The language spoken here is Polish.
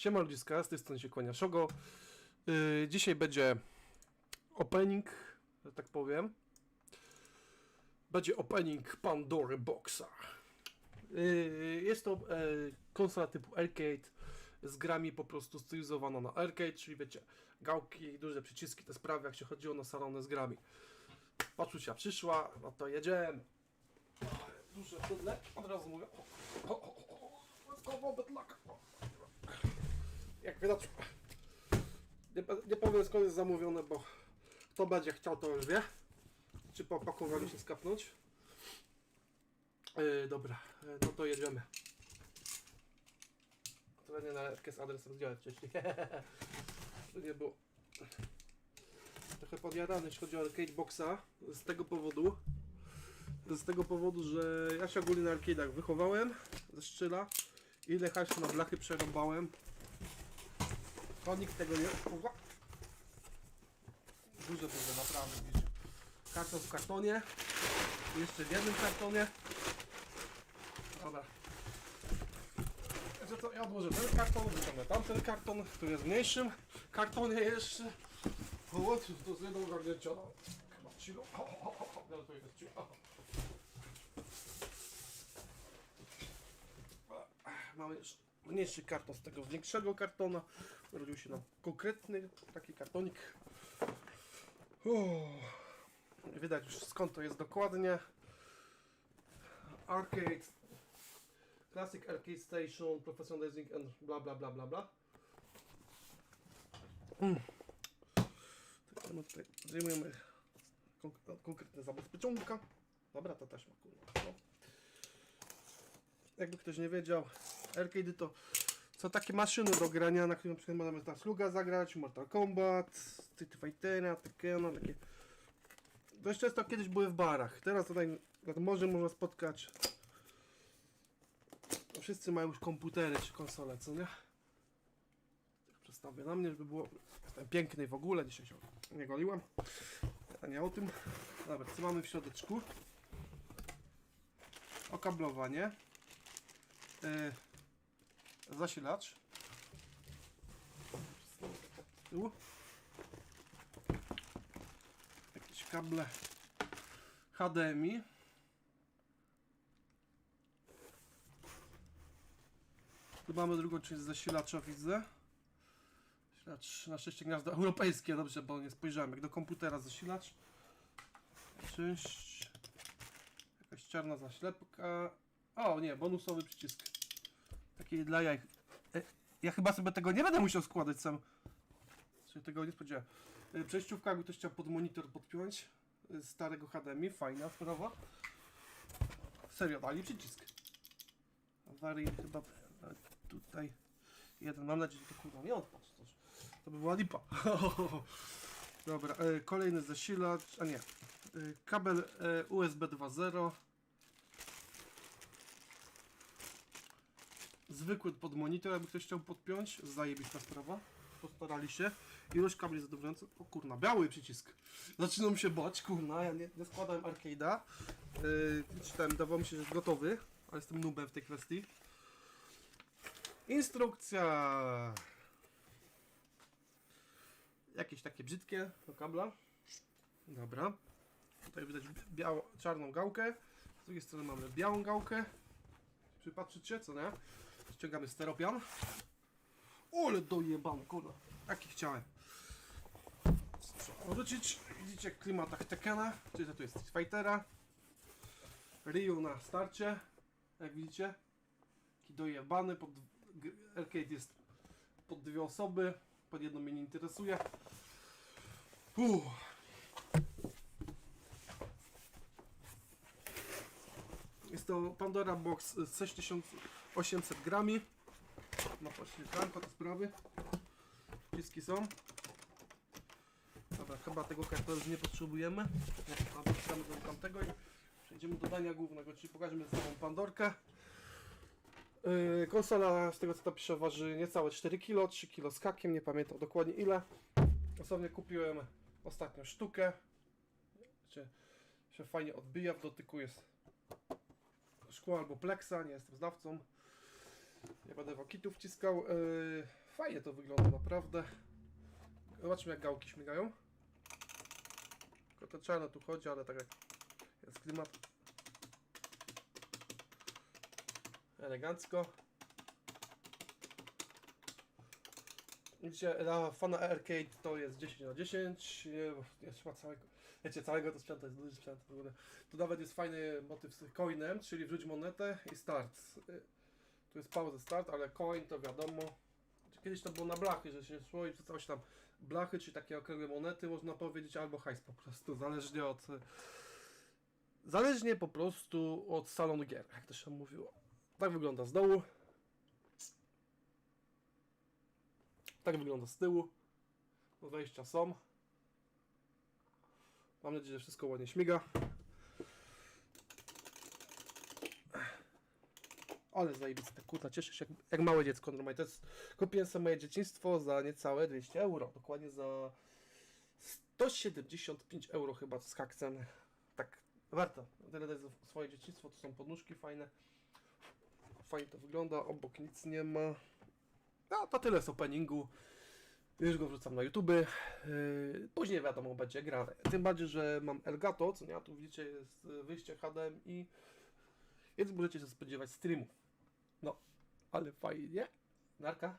Siema ludziska, z tej strony się kłania Szogo. Yy, dzisiaj będzie opening, że tak powiem. Będzie opening Pandory Boxa. Yy, jest to e, konsola typu arcade z grami po prostu stylizowana na arcade, czyli wiecie, gałki, duże przyciski, te sprawy, jak się chodziło na salony z grami. Paczucia przyszła, no to jedziemy. Duże bydle, od razu mówię. O, o, o, o, let's go, Bob Luck. Jak widać, nie, nie powiem skąd jest zamówione, bo kto będzie chciał, to już wie. Czy po opakowaniu się skapnąć. Yy, dobra, yy, no to jedziemy. To nie na z adresem zdjąłem wcześniej. to nie było. Trochę podjadany, jeśli chodzi o arcade boxa, z tego powodu, z tego powodu, że ja się ogólnie na arcade'ach wychowałem ze szczyla. Ile hajsu na blachy przerąbałem. To nikt tego nie... Uwa. Duże duże, naprawdę, widzicie. Karton w kartonie. Jeszcze w jednym kartonie. Dobra. Że ja odłożę ten karton, wyciągnę tamten karton, który jest mniejszym kartonie jeszcze. O, to z jedną garnięcia, no. Chyba chillu. O, o, o, o, no to jest chill. O. Mamy już mniejszy karton z tego większego kartona. Urodził się nam konkretny taki kartonik. Uff. Widać już skąd to jest dokładnie. Arcade. Classic Arcade Station, Professionalizing and bla bla bla bla bla. Mm. Tak, no tutaj zdejmujemy konk- konkretne zabezpieczonka. Dobra, to też ma kurwa. No. Jakby ktoś nie wiedział, arcade to są takie maszyny do grania, na którym na przykład możemy Sluga zagrać, Mortal Kombat, Street Fightera, Tekkena, takie... Dość często kiedyś były w barach, teraz tutaj nad morzem można spotkać. Wszyscy mają już komputery czy konsole, co nie? Tak Przestawię na mnie, żeby było... Jestem piękny w ogóle, dzisiaj się nie goliłem. A nie o tym. Dobra, co mamy w środeczku? Okablowanie. Yy, zasilacz. Tyłu. Jakieś kable HDMI. Tu mamy drugą część zasilacza, widzę. Zasilacz na szczęście gniazdo europejskie, dobrze, bo nie spojrzałem. Jak do komputera zasilacz. Część. Jakaś czarna zaślepka. O nie, bonusowy przycisk. Taki dla jaj. E, Ja chyba sobie tego nie będę musiał składać sam. Tego nie spodziewałem. Przejściówka, jakby ktoś chciał pod monitor podpiąć. e, Starego HDMI, fajna sprawa. Serio, dali przycisk. Awarii chyba e, tutaj jeden. Mam nadzieję, że to kurwa nie odpadł. To, by była lipa. Dobra, kolejny zasilacz, a nie. Kabel USB 2.0. Zwykły pod monitor, jakby ktoś chciał podpiąć. Zajebista sprawa. Postarali się. Ilość kabli zadowalająca. O kurna, biały przycisk. Zaczynam się bać, kurna. Ja nie, nie składałem arcade'a. Yy, czytałem, dawało mi się, że jest gotowy. Ale jestem nubem w tej kwestii. Instrukcja. Jakieś takie brzydkie do kabla. Dobra. Tutaj widać biało, czarną gałkę. Z drugiej strony mamy białą gałkę. Przypatrzycie, co nie? Ściągamy steropian. Ole dojebany, kurwa. Jaki chciałem. Trzeba Wrócić. Widzicie w klimatach Tekkena, czyli że tu jest Fightera. Ryu na starcie. Jak widzicie. Taki dojebany. Pod... Arcade jest pod dwie osoby. Pod jedną mnie nie interesuje. Uff. Jest to Pandora Box z 6800 grami. Ma poświetlanko te sprawy. Przyciski są. Dobra, chyba tego kartonu nie potrzebujemy. Wracamy do tamtego i przejdziemy do dania głównego, czyli pokażemy samą Pandorkę. Yy, konsola, z tego co to pisze, waży niecałe 4 kg, 3 kg z kakiem, nie pamiętam dokładnie ile. Osobnie kupiłem ostatnią sztukę. Się, się fajnie odbija, w dotyku jest szkło albo pleksa, nie jestem znawcą. Nie będę wakitów wciskał. Yy, fajnie to wygląda naprawdę. Zobaczmy jak gałki śmigają. Tylko to czarno tu chodzi, ale tak jak jest klimat. Elegancko. Widzicie, na fana arcade to jest 10 na 10. Nie, bo nie trzeba całego. Wiecie, całego to jest duży sprzęt. Tu nawet jest fajny motyw z coinem, czyli wrzuć monetę i start. Tu jest pauza start, ale coin to wiadomo. Kiedyś to było na blachy, że się szło i wrzucało się tam blachy, czy takie okrągłe monety, można powiedzieć, albo hajs po prostu, zależnie od... Zależnie po prostu od salonu gier, jak to się mówiło. Tak wygląda z dołu. Tak wygląda z tyłu. Wejścia są. Mam nadzieję, że wszystko ładnie śmiga. Ale zajebiste, kurwa, cieszę się jak, jak małe dziecko normalnie. To jest, kupiłem sobie moje dzieciństwo za niecałe 200 euro. Dokładnie za 175 euro chyba z haksem. Tak, warto. Tyle dać swoje dzieciństwo, to są podnóżki fajne. Fajnie to wygląda, obok nic nie ma. No to tyle z openingu. Już go wrzucam na YouTube. Yy, Później wiadomo, będzie grane. Tym bardziej, że mam Elgato, co nie? Tu widzicie jest wyjście HDMI. Więc możecie się spodziewać streamów. No, ale fajnie. Narka.